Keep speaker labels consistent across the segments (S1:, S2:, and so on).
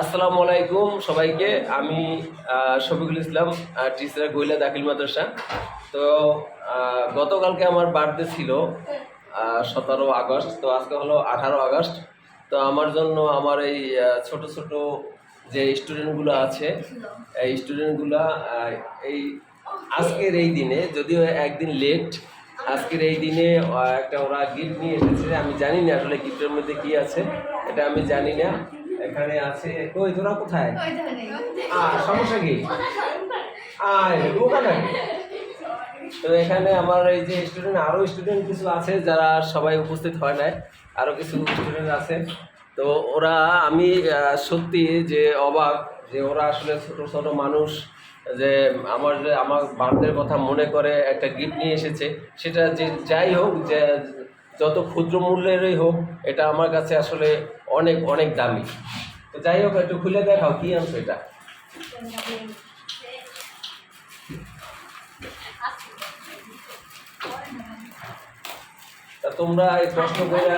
S1: আসসালামু আলাইকুম সবাইকে। আমি শফিকুল ইসলাম টিচার গৈলা দাখিল মাদ্রাসা। তো গতকালকে আমার বার্থডে ছিল সতেরো আগস্ট। তো আজকে হলো আঠারো আগস্ট। তো আমার জন্য আমার এই ছোট ছোট যে স্টুডেন্টগুলো আছে, এই স্টুডেন্টগুলো এই আজকের এই দিনে, যদিও একদিন লেট আজকের এই দিনে একটা ওরা গিফট নিয়ে এসেছে। আমি জানি না আসলে গিফটের মধ্যে কী আছে, এটা আমি জানি না। এখানে আছে। কই তোরা কোথায়? আহ সমস্যা কি? আয় নাকি? তো এখানে আমার এই যে স্টুডেন্ট আরও স্টুডেন্ট কিছু আছে যারা সবাই উপস্থিত হয় নাই। আরও কিছু স্টুডেন্ট আছে। তো ওরা আমি সত্যি যে অবাক যে ওরা আসলে ছোট ছোট মানুষ যে আমার যে আমার বার্থডের কথা মনে করে একটা গিফট নিয়ে এসেছে। সেটা যে যাই হোক যে যত ক্ষুদ্র মূল্যেরই হোক এটা আমার কাছে আসলে অনেক অনেক দামি। তো যাই হোক, একটু খুলে দেখাও কি আনছো এটা তা তোমরা এই কষ্ট করে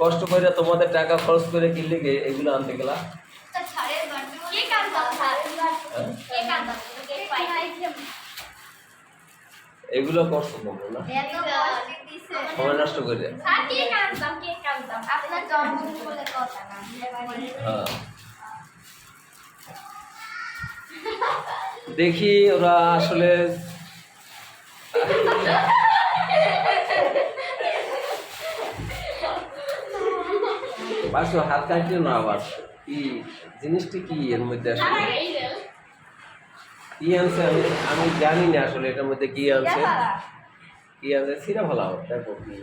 S1: কষ্ট করে তোমাদের টাকা খরচ করে কিনলে গে এগুলো আনতে গেলা? এগুলো কষ্ট তোমরা না। সময় নষ্ট করে হ্যাঁ। দেখি ওরা আসলে বাসু হাত কাটিও না আবার কি জিনিসটি কি এর মধ্যে আসলে? কি আনছে আমি আমি জানি না আসলে এটার মধ্যে কি আনছে। আনছে সিরা ভালো হবে তারপর কি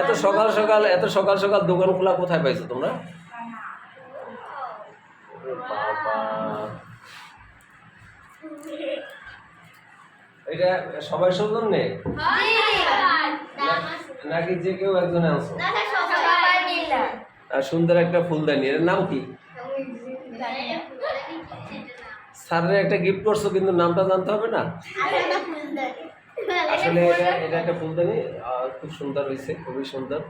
S1: এত সকাল সকাল এত সকাল সকাল দোকান খোলা কোথায় পাইছো তোমরা? এটা সবাই সৌজন নেই নাকি যে কেউ একজনে আনছো? আর সুন্দর একটা ফুলদানি এর নাম কি? স্যারের একটা গিফট করছ, কিন্তু নামটা জানতে হবে না? আসলে এটা এটা একটা ফুলদানি খুব সুন্দর হয়েছে, খুবই সুন্দর।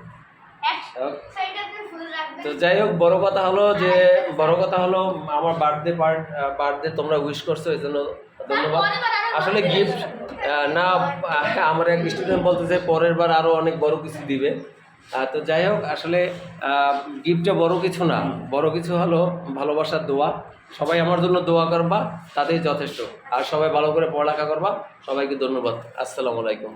S1: তো যাই হোক, বড় কথা হলো যে, বড় কথা হলো আমার বার্থডে পার্ট বার্থডে তোমরা উইশ করছ, এই জন্য ধন্যবাদ। আসলে গিফট না আমার এক স্টুডেন্ট বলতেছে, পরের বার আরও অনেক বড় কিছু দিবে। তো যাই হোক, আসলে গিফটটা বড় কিছু না। বড় কিছু হলো ভালোবাসার দোয়া। সবাই আমার জন্য দোয়া করবা, তাতেই যথেষ্ট। আর সবাই ভালো করে পড়ালেখা করবা, সবাইকে ধন্যবাদ। আসসালামু আলাইকুম.